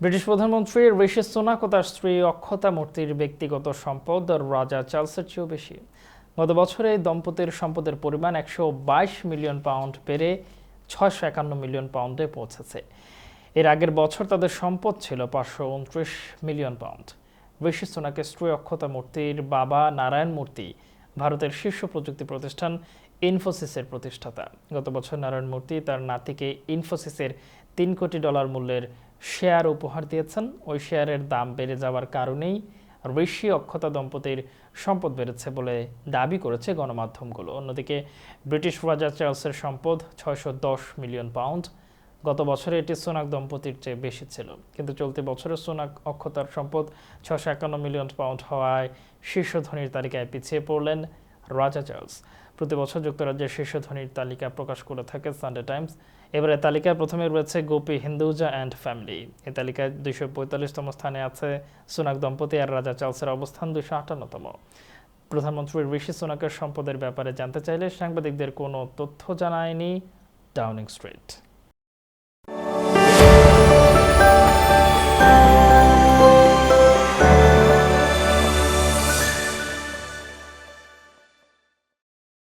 British প্রধানমন্ত্রী ঋষি Sunak ও তার স্ত্রী অক্ষতা মূর্তির ব্যক্তিগত সম্পদ রাজা চার্লসের চেয়েও বেশি। গত বছরে দম্পতির সম্পদের পরিমাণ একশো বাইশ মিলিয়ন পাউন্ড বেড়ে ছয়শো একান্ন মিলিয়ন পাউন্ডে পৌঁছেছে। এর আগের বছর তাদের সম্পদ ছিল পাঁচশো উনত্রিশ মিলিয়ন পাউন্ড। ঋষি সোনাকের স্ত্রী অক্ষতা মূর্তির বাবা নারায়ণ মূর্তি ভারতের শীর্ষ প্রযুক্তি প্রতিষ্ঠান ইনফোসিসের প্রতিষ্ঠাতা। গত বছর নারায়ণ মূর্তি তার নাতিকে ইনফোসিসের তিন কোটি ডলার মূল্যের শেয়ার উপহার দিয়েছেন। ওই শেয়ারের দাম বেড়ে যাওয়ার কারণেই ঋষি অক্ষতা দম্পতির সম্পদ বেড়েছে বলে দাবি করেছে গণমাধ্যমগুলো। অন্যদিকে ব্রিটিশ রাজা চার্লসের সম্পদ ছয়শো দশ মিলিয়ন পাউন্ড গত বছরে এটি সোনাক দম্পতির চেয়ে বেশি ছিল। কিন্তু চলতি বছরে সোনাক অক্ষতার সম্পদ ছশো একান্ন মিলিয়ন পাউন্ড হওয়ায় শীর্ষ ধনীর তালিকায় পিছিয়ে পড়লেন রাজা চার্লস। প্রতি বছর যুক্তরাজ্যের শীর্ষ ধনীর তালিকা প্রকাশ করে থাকে সানডে টাইমস। এবারে তালিকায় প্রথমে রয়েছে গোপী হিন্দুজা অ্যান্ড ফ্যামিলি। এ তালিকায় দুইশো পঁয়তাল্লিশতম স্থানে আছে সোনাক দম্পতি আর রাজা চার্লসের অবস্থান দুইশো আটান্নতম। প্রধানমন্ত্রী ঋষি সোনাকের সম্পদের ব্যাপারে জানতে চাইলে সাংবাদিকদের কোনো তথ্য জানায়নি ডাউনিং স্ট্রিট।